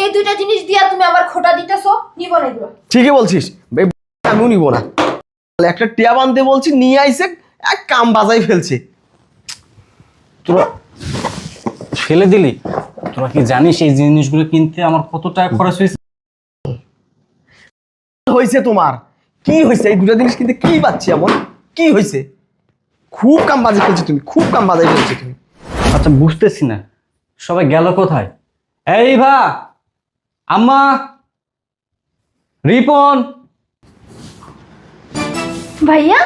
এই দুইটা জিনিস দিয়া তুমি আবার খোটা দিতেছো নিব না এগুলো। ঠিকই বলছিস। আমিও নিব না। তাহলে একটা টিয়া আনতে বলছি নিয়ে আইসে এক কাম বাজাই ফেলছে। তোরা ফেলে দিলি? তোরা কি জানিস এই জিনিসগুলো কিনতে আমার কত টাকা খরচ হয়েছে? হয়েছে তোমার? কি হয়েছে? এই দুটা জিনিস কিনতে কি পাচ্ছি এমন? কি হয়েছে? খুব কাম বাজে ফেলছো তুমি খুব কাম বাজাই ফেলছো তুমি। আচ্ছা বুঝতেছি না। সবাই গেল কোথায়? এই ভা আম্মা! রিপন! ভাইয়া?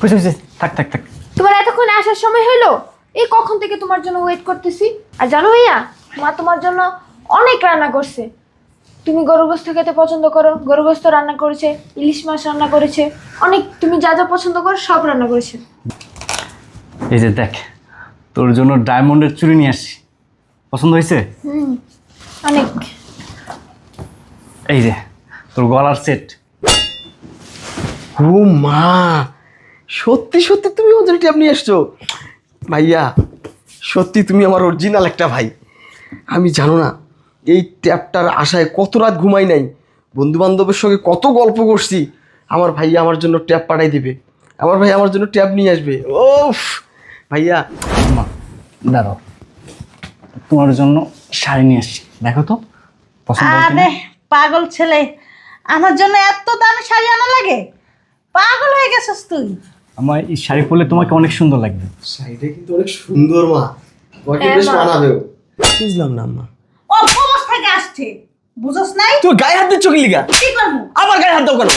বুঝে বুঝে থাক থাক থাক। তোমার এতক্ষণ আসার সময় হলো এই কখন থেকে তোমার জন্য ওয়েট করতেছি? আর জানো ভাইয়া মা তোমার জন্য অনেক রান্না করছে। তুমি গরু গোস্ত খেতে পছন্দ করো গরু গোস্ত রান্না করেছে ইলিশ মাছ রান্না করেছে অনেক তুমি যা যা পছন্দ করো সব রান্না করেছে। এই যে দেখ তোর জন্য ডায়মন্ডের চুড়ি নিয়ে আসছি। পছন্দ হয়েছে? হুম। অনেক। এই যে তোর গলার সেট ও মা সত্যি সত্যি তুমি ওদের ট্যাব নিয়ে এসছো। ভাইয়া সত্যি তুমি আমার অরিজিনাল একটা ভাই। আমি জানো না এই ট্যাবটার আশায় কত রাত ঘুমাই নাই। বন্ধু বান্ধবের সঙ্গে কত গল্প করছি। আমার ভাইয়া আমার জন্য ট্যাব পাঠাই দিবে। আমার ভাই আমার জন্য ট্যাব নিয়ে আসবে। ওফ ভাইয়া দাঁড়াও। তোমার জন্য শাড়ি নিয়ে আসছি। দেখো তো পছন্দ হয় কিনা? আরে পাগল ছেলে আমার জন্য এত দামি শাড়ি আনা লাগে? পাগল হয়ে গেছিস তুই। আমার এই শাড়ি পরলে তোমাকে অনেক সুন্দর লাগবে। শাড়িটা কিন্তু অনেক সুন্দর মা। তোমাকে হ্যাঁ, বেশ। মানাবেও। বুঝলাম না মা। ও প্রবাস থেকে আসছে বুঝোস নাই? তুই গায়ে হাত দিচ্ছ কি লিগা? কি করব? আবার গায়ে হাত দাও কেন?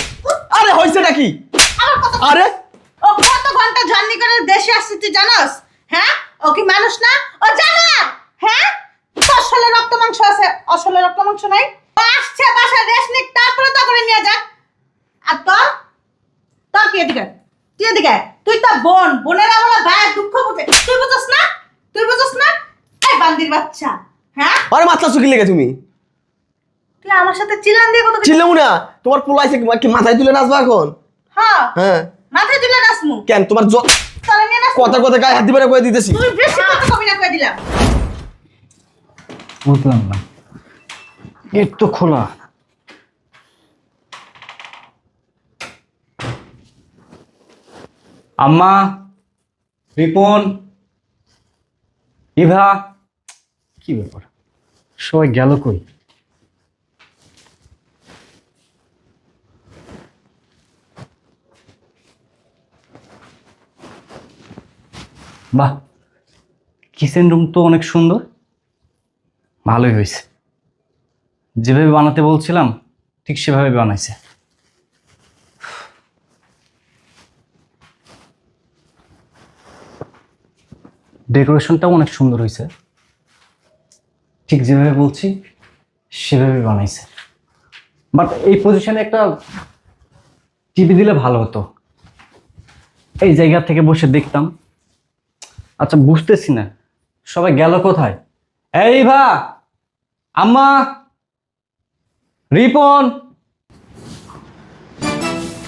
আরে হয়েছেটা কি আমার কত আরে। ও কত ঘণ্টা জার্নি করে দেশে আসছে তুই জানাস? হ্যাঁ? ও কি মানুষ না? ও জানোয়ার! হ্যাঁ? আসলে রক্ত মাংস নাই। আসছে বাসায় রেস্ট নিক তারপরে তো করে নিয়ে যাক। আর তোর? তোর কি এদিকে? তুই এদিকে? তুই তো বোন বোনের আমরা ভাই দুঃখ বুঝে তুই বুঝছ না? তুই বুঝছ না? এই বান্দির বাচ্চা হ্যাঁ? আরে মাথা চুকি লেগে তুমি। তুই আমার সাথে চিল্লান দিয়ে কত ছিলাম না। তোমার পোলাইছে কি মাথায় তুলে নাচবা এখন? হ্যাঁ। হ্যাঁ। মাথায় তুলে নাচমু। কেন? তোমার জ- কথা কথা গায়ে হাত দিবে না কয়ে দিতেছি। তুই বেশি কথা কবি না কয়ে দিলাম। বুঝলাম না। গেট তো খোলা। আম্মা, রিপন, ইভা। কি ব্যাপার? সবাই গেল কই? বাহ কিচেন রুম তো অনেক সুন্দর। ভালোই হয়েছে। যেভাবে বানাতে বলছিলাম, ঠিক সেভাবে বানাইছে। ডেকোরেশনটাও অনেক সুন্দর হয়েছে। ঠিক যেভাবে বলছি, সেভাবে বানাইছে। বাট এই পজিশনে একটা টিভি দিলে ভালো হতো। এই জায়গা থেকে বসে দেখতাম। আচ্ছা বুঝতেছি না। সবাই গেল কোথায়? এই ভা! আম্মা! রিপন!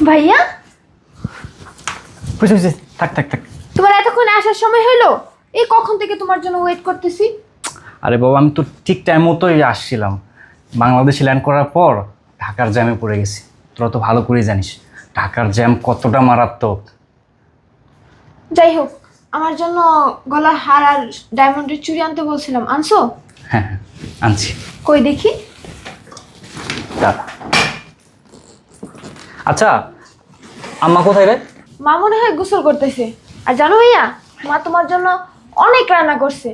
ভাইয়া? বুঝে বুঝে থাক থাক থাক। তোমার এতক্ষণ আসার সময় হলো? এই কখন থেকে তোমার জন্য ওয়েট করতেছি? আরে বাবা আমি তো ঠিক টাইম মতোই আসছিলাম। বাংলাদেশে ল্যান্ড করার পর ঢাকার জ্যামে পড়ে গেছি। তোরা তো ভালো করেই জানিস ঢাকার জ্যাম কতটা মারাত্মক। যাই হোক আমার জন্য গলার হার আর ডায়মন্ডের চুড়ি আনতে বলছিলাম। আনছো? হ্যাঁ হ্যাঁ আনছি। কই দেখি? দাঁড়া। আচ্ছা আম্মা কোথায় রে? মা মনে হয় গোসল করতেছে। আর জানো ভাইয়া মা তোমার জন্য অনেক রান্না করছে।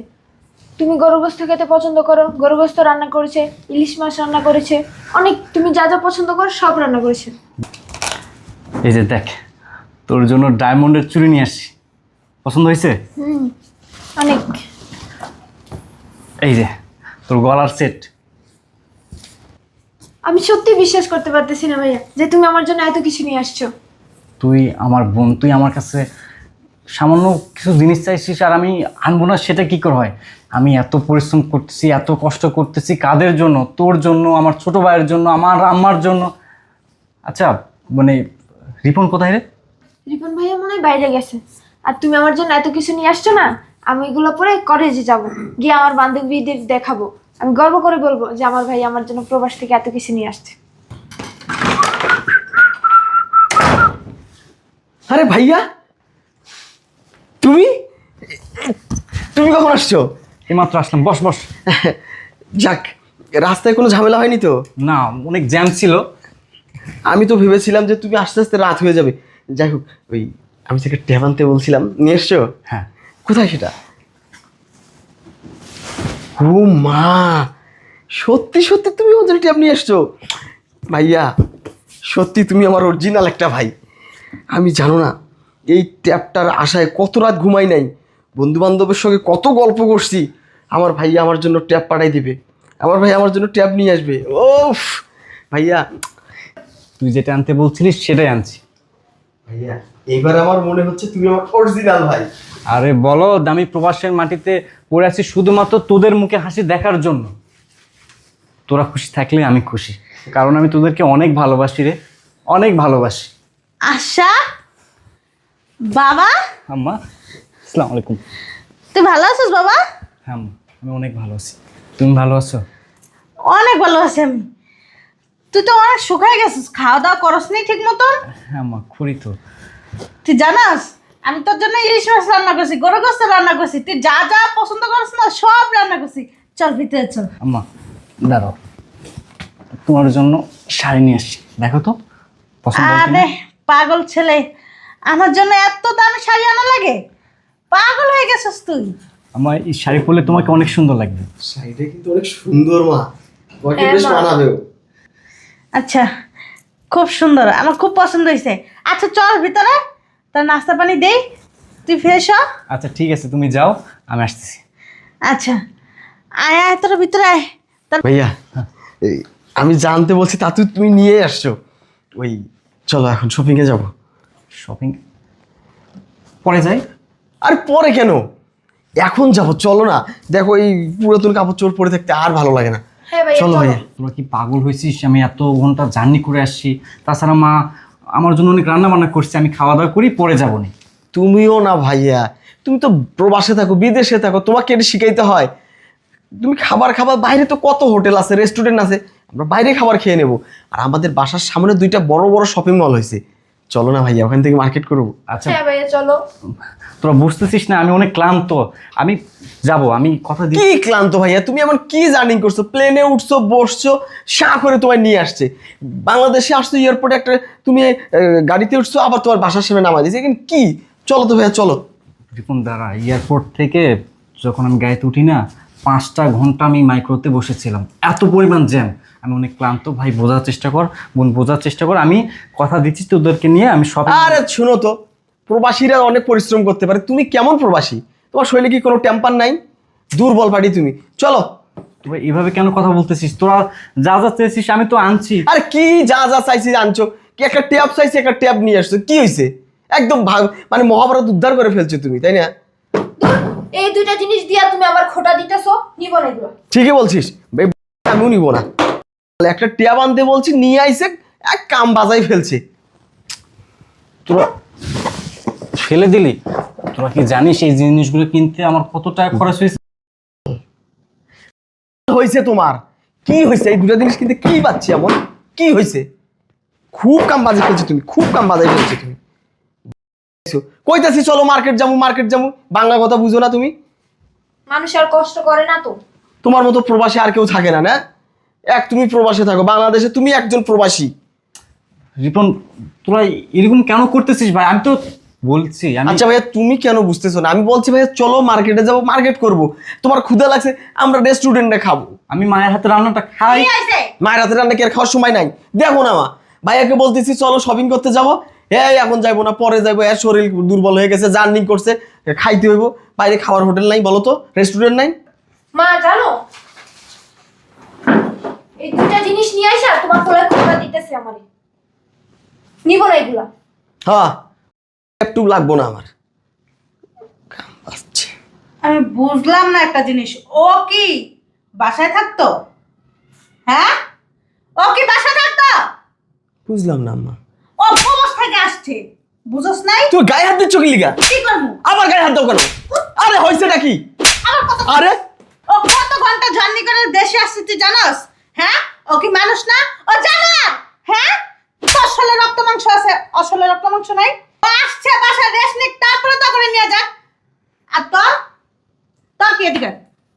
তুমি গরু গোস্ত খেতে পছন্দ করো গরু গোস্ত রান্না করেছে ইলিশ মাছ রান্না করেছে অনেক তুমি যা যা পছন্দ করো সব রান্না করেছে। এই যে দেখ তোর জন্য ডায়মন্ডের চুড়ি নিয়ে আসছি। পছন্দ হয়েছে? হুম অনেক। এই যে তোর গলার সেট। আমি সত্যি বিশ্বাস করতে পারতেছি না ভাইয়া যে তুমি আমার জন্য এত কিছু নিয়ে আসছো। তুই আমার বোন তুই আমার কাছে সামান্য কিছু জিনিস চাইছিস আর আমি আনব না সেটা কি করে হয়? আমি এত পরিশ্রম করতেছি এত কষ্ট করতেছি কাদের জন্য? তোর জন্য আমার ছোট ভাইয়ের জন্য আমার আম্মার জন্য। আচ্ছা মানে রিপন কোথায় রে? রিপন ভাইয়া মনে হয় বাইরে গেছে। আর তুমি আমার জন্য এত কিছু নিয়ে আসছো না আমি এগুলো পরে কলেজে যাব। গিয়ে আমার বান্ধবীদের দেখাবো। আমি গর্ব করে বলব যে আমার ভাই আমার জন্য প্রবাস থেকে এত কিছু নিয়ে আসছে। আরে ভাইয়া তুমি? তুমি কখন আসছো? এইমাত্র আসলাম বস বস। যাক রাস্তায় কোনো ঝামেলা হয়নি তো? না অনেক জ্যাম ছিল। আমি তো ভেবেছিলাম যে তুমি আস্তে আস্তে রাত হয়ে যাবে। যাই হোক ওই আমি থেকে ট্যাব আনতে বলছিলাম নিয়ে এসছো? হ্যাঁ। কোথায় সেটা? ও মা সত্যি সত্যি তুমি ট্যাব নিয়ে এসছো? ভাইয়া সত্যি তুমি আমার অরিজিনাল একটা ভাই। আমি জানো না এই ট্যাবটার আশায় কত রাত ঘুমাই নাই। বন্ধু বান্ধবের সঙ্গে কত গল্প করছি। আমার ভাইয়া আমার জন্য ট্যাব পাঠাই দিবে। আমার ভাই আমার জন্য ট্যাব নিয়ে আসবে। ওফ ভাইয়া। তুই যেটা আনতে বলছিলিস সেটাই আনছি। ভাইয়া এবার আমার মনে হচ্ছে তুমি আমার অরিজিনাল ভাই। আরে বলো দামি প্রবাসের মাটিতে পড়ে আছি শুধুমাত্র তোদের মুখে হাসি দেখার জন্য। তোরা খুশি থাকলে আমি খুশি। কারণ আমি তোদেরকে অনেক ভালোবাসি রে। অনেক ভালোবাসি। আশা? বাবা? আম্মা আসসালামু আলাইকুম। তুই ভালো আছিস বাবা? হ্যাঁ আমি অনেক ভালো আছি। তুমি ভালো আছো? অনেক ভালো আছি আমি। তুই তো অনেক শুকায় গেছিস। খাওয়া দাওয়া করস নি ঠিক মতন হ্যাঁ মা করি তো। তুই জানাস? আমি তোর জন্য ইলিশ মাছ রান্না করছি গরু গোস্ত রান্না করছি তুই যা যা পছন্দ করিস না সব রান্না করছি। চল ভিতরে চল। আম্মা দাঁড়াও। তোমার জন্য শাড়ি নিয়ে আসছি। দেখো তো পছন্দ হয় কিনা? আরে পাগল ছেলে আমার জন্য এত দামি শাড়ি আনা লাগে? পাগল হয়ে গেছিস তুই। আমার এই শাড়ি পরলে তোমাকে অনেক সুন্দর লাগবে। শাড়িটা কিন্তু অনেক সুন্দর মা। তোমাকে হ্যাঁ, বেশ মা। মানাবেও। আচ্ছা খুব সুন্দর আমার খুব পছন্দ হয়েছে। আচ্ছা চল ভিতরে। তোর নাস্তা পানি দেই? তুই ফ্রেশ হ। আচ্ছা ঠিক আছে তুমি যাও আমি আসতেছি। আচ্ছা। আয় আয় তোর ভিতরে আয়। তোর ভাইয়া এই, আমি জানতে বলছি তা তুই তুমি নিয়ে আসছো। ওই চলো এখন শপিংয়ে যাব। শপিং পরে যাই? আর পরে কেন? এখন যাব চলো না। দেখো এই পুরাতন কাপড় চোর পরে থাকতে আর ভালো লাগে না। হ্যাঁ ভাইয়া চলো চলো। ভাইয়া। তোরা কি পাগল হয়েছিস? আমি এত ঘণ্টা জার্নি করে আসছি। তাছাড়া মা আমার জন্য অনেক রান্না বান্না করছে, আমি খাওয়া দাওয়া করি, পরে যাব নি। তুমিও না ভাইয়া। তুমি তো প্রবাসে থাকো, বিদেশে থাকো, তোমাকে এটা শিখাইতে হয়। তুমি খাবার খাবার বাইরে তো কত হোটেল আছে, রেস্টুরেন্ট আছে, আমরা বাইরে খাবার খেয়ে নেব। আর আমাদের বাসার সামনে দুইটা বড় বড় শপিং মল হয়েছে চলো না ভাইয়া ওখান থেকে মার্কেট করব। আচ্ছা। হ্যাঁ ভাইয়া চলো। তোরা বুঝতেছিস না আমি অনেক ক্লান্ত। আমি যাব আমি কথা দিই কি ক্লান্ত ভাইয়া? তুমি এমন কি জার্নিং করছ? প্লেনে উঠছো বসছো সা করে তোমায় নিয়ে আসছে। বাংলাদেশে আসছো এয়ারপোর্টে একটা তুমি গাড়িতে উঠছো আবার তোমার বাসার সামনে নামা দিয়েছে কিন্তু কি? চলো তো ভাইয়া চলো। রিপন দ্বারা এয়ারপোর্ট থেকে যখন আমি গাড়িতে উঠি না পাঁচটা ঘণ্টা আমি মাইক্রোতে বসেছিলাম। এত পরিমাণ জ্যাম আমি অনেক ক্লান্ত ভাই বোঝার চেষ্টা কর বোন বোঝার চেষ্টা কর। আমি কথা দিচ্ছি তোদেরকে নিয়ে আমি সব আরে শুনো তো প্রবাসীরা অনেক পরিশ্রম করতে পারে। তুমি কেমন প্রবাসী? তোমার শরীরে কি কোনো টেম্পার নাই? দুর্বল পাটি তুমি। চলো। তোরা এভাবে কেন কথা বলতেছিস? তোরা যা যা চেয়েছিস আমি তো আনছি। আরে কি যা যা চাইছিস আনছো? কি একটা ট্যাব চাইছি একটা ট্যাব নিয়ে আসছো? কি হয়েছে একদম ভাগ- মানে মহাভারত উদ্ধার করে ফেলছো তুমি তাই না? এই দুইটা জিনিস দিয়া তুমি আবার খোটা দিতেছো নিব না এগুলো। ঠিকই বলছিস। আমিও নিবো না। একটা ট্যাব আনতে বলছি নিয়ে আইসে এক কাম বাজাই ফেলছে। তোরা ফেলে দিলি? তোরা কি জানিস এই জিনিসগুলো কিনতে আমার কত টাকা খরচ হয়েছে? হয়েছে তোমার? কি হয়েছে? এই দুটা জিনিস কিনতে কি পাচ্ছি এমন? কি হয়েছে? খুব কাম বাজে ফেলছো তুমি খুব কাম বাজাই ফেলছো তুমি। কইতাছি চলো মার্কেট যাব মার্কেট যাব। বাংলা কথা বুঝো না তুমি। মানুষ আর কষ্ট করে না তো। তোমার মতো প্রবাসী আর কেউ থাকে না না? এক তুমি প্রবাসে থাকো বাংলাদেশে তুমি একজন প্রবাসী। রিপন তোরা এরকম কেন করতেছিস ভাই? আমি তো বলছি আমি আচ্ছা ভাইয়া তুমি কেন বুঝতেছো না? আমি বলছি ভাইয়া চলো মার্কেটে যাব মার্কেট করব। তোমার ক্ষুধা লাগছে আমরা রেস্টুরেন্টে খাব। আমি মায়ের হাতে রান্নাটা খাই। মায়ের হাতে রান্না কি আর খাওয়ার সময় নাই? দেখো না মা ভাইয়াকে বলতেছি চলো শপিং করতে যাব। হ্যাঁ এখন যাইবো না পরে যাইবো। এর শরীর দুর্বল হয়ে গেছে জার্নি করছে খাইতে হইব। বাইরে খাওয়ার হোটেল নাই বলো তো রেস্টুরেন্ট নাই? মা জানো এই দুইটা জিনিস নিয়ে আইসা তোমার কোলে খোটা আমারে। নিব না এগুলা। হ্যাঁ একটু লাগবো না আমার। আমি বুঝলাম না একটা জিনিস। ও কি বাসায় থাকতো? হ্যাঁ? ও কি বাসায় থাকতো? বুঝলাম না আম্মা। ও প্রবাস থেকে আসছে। বুঝোস নাই? তুই গায়ে হাত দিচ্ছ কি লিগা? কি করব? আবার গায়ে হাত দাও কেন? আরে হয়েছে নাকি আরে! ও কত ঘণ্টা জার্নি করে দেশে দেশে আসছে তুই জানোস? হ্যাঁ? ও কি মানুষ না? ও জানোয়ার! হ্যাঁ? আসলে রক্ত মাংস আছে। আসলে রক্ত মাংস নাই। আসছে বাসা রেস্ট নিক তারপরে তো করে নিয়ে যাক। আর তোর? তোর কি এদিকে?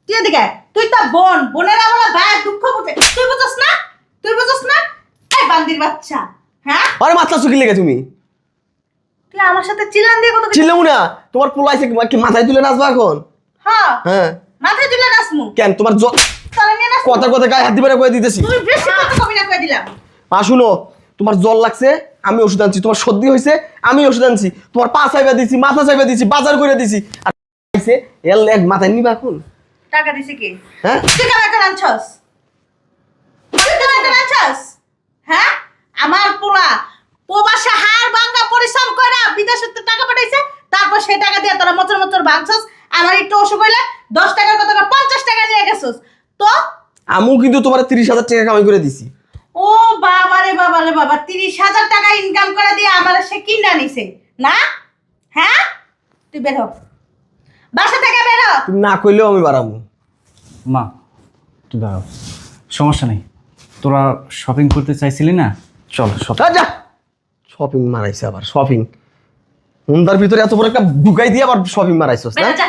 তুই এদিকে? তুই তো বোন। বোনের আমরা ভাইয়ের দুঃখ বুঝে। তুই বুঝছ না? তুই বুঝছ না? এই বান্দির বাচ্চা। হ্যাঁ? আরে মাথা চুকি লেগে তুমি। তুই আমার সাথে চিল্লান দিয়ে কত চিল্লামু না। তোমার পোলাইছে কি মাথায় তুলে নাচবা এখন? হ্যাঁ। হ্যাঁ। মাথায় তুলে নাচমু। কেন? তোমার কথা কথা গায়ে হাত দিবে কয়ে দিতেছি। তুই বেশি কথা কবি না কয়ে দিলাম। মা শুনো তোমার জল লাগছে আমি ওষুধ আনছি তোমার সর্দি হয়েছে আমি ওষুধ আনছি তোমার পা চাইবা দিছি মাথা চাইবা দিছি বাজার করে দিছি। আর খাইছে, এর লেগ মাথায় নিবা এখন টাকা দিছে কি? হ্যাঁ? কেমন একটা আনছস? কেমন একটা আনছস? হ্যাঁ? আমার পোলা প্রবাসে হার ভাঙ্গা পরিশ্রম করে বিদেশে তো টাকা পাঠাইছে তারপর সেই টাকা দিয়ে তোরা মচর মচর ভাঙছস আমার একটু অসুখ হইলে দশ টাকার কথা পঞ্চাশ টাকা নিয়ে গেছস। তো? আমিও কিন্তু তোমার তিরিশ হাজার টাকা কামাই করে দিছি। ও বাবা রে বাবা রে বাবা তিরিশ হাজার টাকা ইনকাম করে দিয়ে আমার সে কিনা নিছে। না? হ্যাঁ? তুই বের হ। বাসা থেকে বের তুমি না কইলেও আমি বাড়াবো। মা তুই দাঁড়াও। সমস্যা নেই। তোরা শপিং করতে চাইছিলি না? চল সব যা, শপিং মারাইছে আবার শপিং হুন্দার ভিতরে এত বড় একটা ঢুকাই দিয়ে আবার শপিং মারাইছস না? যা।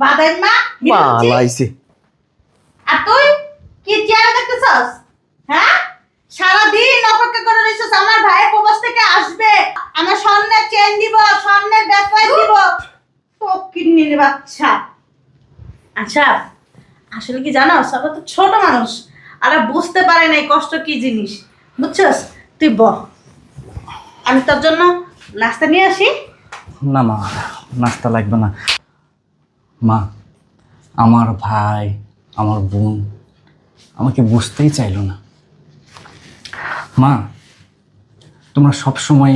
বাদাই মা। মালাইছে আর তুই কি চেয়ারে দেখতেছস? হ্যাঁ? সারাদিন অপেক্ষা করে রইছস, আমার ভাই প্রবাস থেকে আসবে। আমার স্বর্ণের চেন দিব, স্বর্ণের ব্যাপার দিব। ফকিন্নির বাচ্চা। আচ্ছা আসলে কি জানো সবাই তো ছোট মানুষ, আর বুঝতে পারে নাই কষ্ট কি জিনিস। বুঝছস? তুই বহ আমি তোর জন্য নাস্তা নিয়ে আসি? না মা, নাস্তা লাগবে না। মা, আমার ভাই, আমার বোন, আমাকে বুঝতেই চাইলো না। মা, তোমরা সব সময়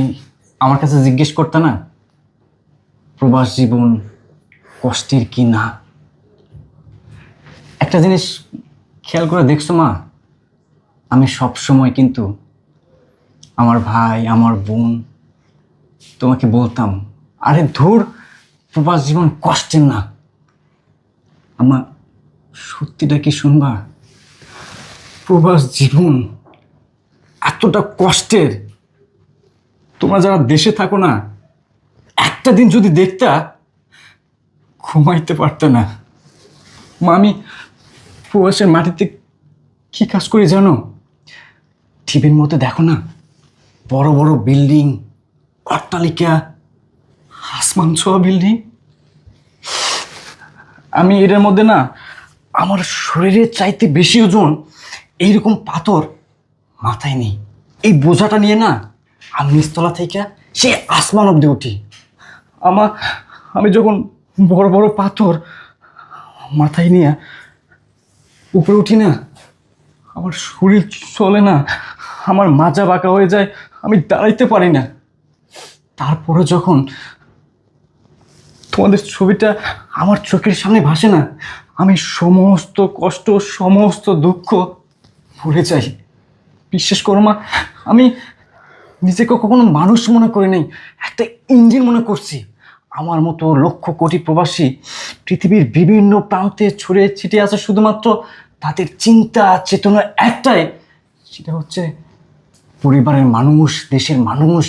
আমার কাছে জিজ্ঞেস করতে না, প্রবাস জীবন কষ্টের কি না? একটা জিনিস খেয়াল করে দেখছ মা, আমি সব সময় কিন্তু আমার ভাই, আমার বোন তোমাকে বলতাম, আরে ধুর, প্রবাস জীবন কষ্টের না। আমার সত্যিটা কি শুনবা? প্রবাস জীবন এতটা কষ্টের। তোমরা যারা দেশে থাকো না, একটা দিন যদি দেখতা, ঘুমাইতে পারতে না। মা, আমি প্রবাসের মাটিতে কি কাজ করি জানো? টিভির মধ্যে দেখো না, বড় বড় বিল্ডিং, অট্টালিকা, আসমান ছোঁয়া বিল্ডিং। আমি এটার মধ্যে না, আমার শরীরের চাইতে বেশি ওজন এইরকম পাথর মাথায় নেই। এই বোঝাটা নিয়ে না, আমি নিচতলা থেকে সে আসমান অব্দি উঠি। আমার আমি যখন বড় বড় পাথর মাথায় নিয়ে উপরে উঠি না, আমার শরীর চলে না, আমার মাজা বাঁকা হয়ে যায়, আমি দাঁড়াইতে পারি না। তারপরে যখন তোমাদের ছবিটা আমার চোখের সামনে ভাসে না, আমি সমস্ত কষ্ট, সমস্ত দুঃখ ভুলে যাই। বিশ্বাস করো মা, আমি নিজেকে কখনো মানুষ মনে করি নাই, একটা ইঞ্জিন মনে করছি। আমার মতো লক্ষ কোটি প্রবাসী পৃথিবীর বিভিন্ন প্রান্তে ছড়িয়ে ছিটিয়ে আছে শুধুমাত্র তাদের চিন্তা, চেতনা একটাই, সেটা হচ্ছে পরিবারের মানুষ, দেশের মানুষ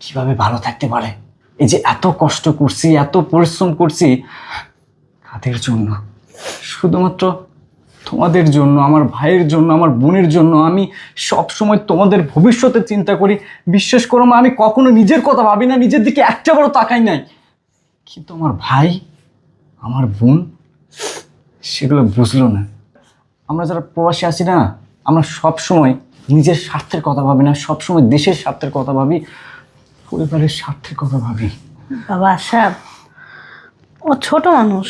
কীভাবে ভালো থাকতে পারে। এই যে এত কষ্ট করছি, এত পরিশ্রম করছি কাদের জন্য শুধুমাত্র তোমাদের জন্য আমার ভাইয়ের জন্য আমার বোনের জন্য আমি সব সময় তোমাদের ভবিষ্যতে চিন্তা করি। বিশ্বাস করো মা, আমি কখনো নিজের কথা ভাবি না নিজের দিকে একটা বড় তাকাই নাই। কিন্তু আমার ভাই আমার বোন সেগুলো বুঝলো না। আমরা যারা প্রবাসী আছি না আমরা সব সময় নিজের স্বার্থের কথা ভাবি না সব সময় দেশের স্বার্থের কথা ভাবি পরিবারের স্বার্থের কথা ভাবি। বাবা সাহেব ও ছোট মানুষ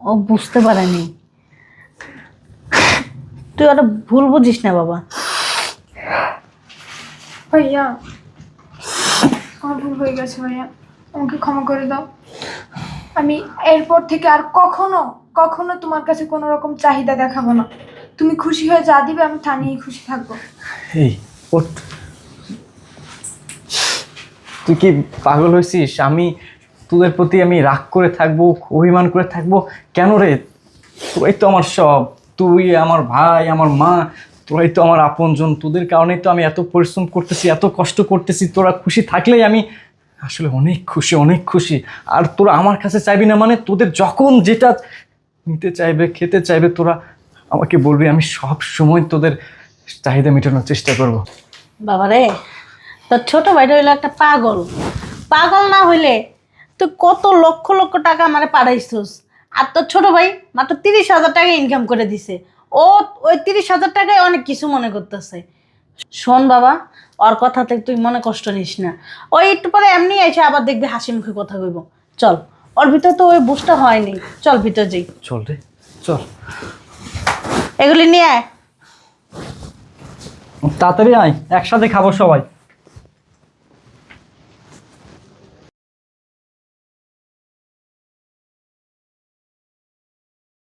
ও বুঝতে পারেনি। তুই ওটা ভুল বুঝিস না বাবা। ভাইয়া আমার ভুল হয়ে গেছে ভাইয়া। আমাকে ক্ষমা করে দাও। আমি এরপর থেকে আর কখনো কখনো তোমার কাছে কোনো রকম চাহিদা দেখাবো না। তুমি খুশি হয়ে যা দিবে আমি তা নিয়েই খুশি থাকব। এই ওঠ। তুই কি পাগল হয়েছিস? আমি তোদের প্রতি আমি রাগ করে থাকব অভিমান করে থাকব? কেন রে? তোরাই তো আমার সব। তুই, আমার ভাই, আমার মা, তোরাই তো আমার আপনজন। তোদের কারণেই তো আমি এত পরিশ্রম করতেছি, এত কষ্ট করতেছি। তোরা খুশি থাকলেই আমি আসলে অনেক খুশি অনেক খুশি। আর তোরা আমার কাছে চাইবি না মানে তোদের যখন যেটা নিতে চাইবে, খেতে চাইবে, তোরা আমাকে বলবি, আমি সব সময় তোদের চাহিদা মেটানোর চেষ্টা করব। বাবারে তোর ছোট ভাইটা হইল একটা পাগল। পাগল না হইলে তুই কত লক্ষ লক্ষ টাকা আমারে পাঠাইছিস? আর তোর ছোট ভাই মাত্র তিরিশ হাজার টাকা ইনকাম করে দিছে। ও ওই তিরিশ হাজার টাকায় অনেক কিছু মনে করতেছে। শোন বাবা ওর কথাতে তুই মনে কষ্ট নিস না। ওই একটু পরে এমনি এসে আবার দেখবি হাসি মুখে কথা কইব। চল ওর ভিতর তো ওই বুঝটা হয়নি। চল ভিতর যাই। চল রে চল। এগুলি নিয়ে আয়। তাড়াতাড়ি আয় একসাথে খাব সবাই।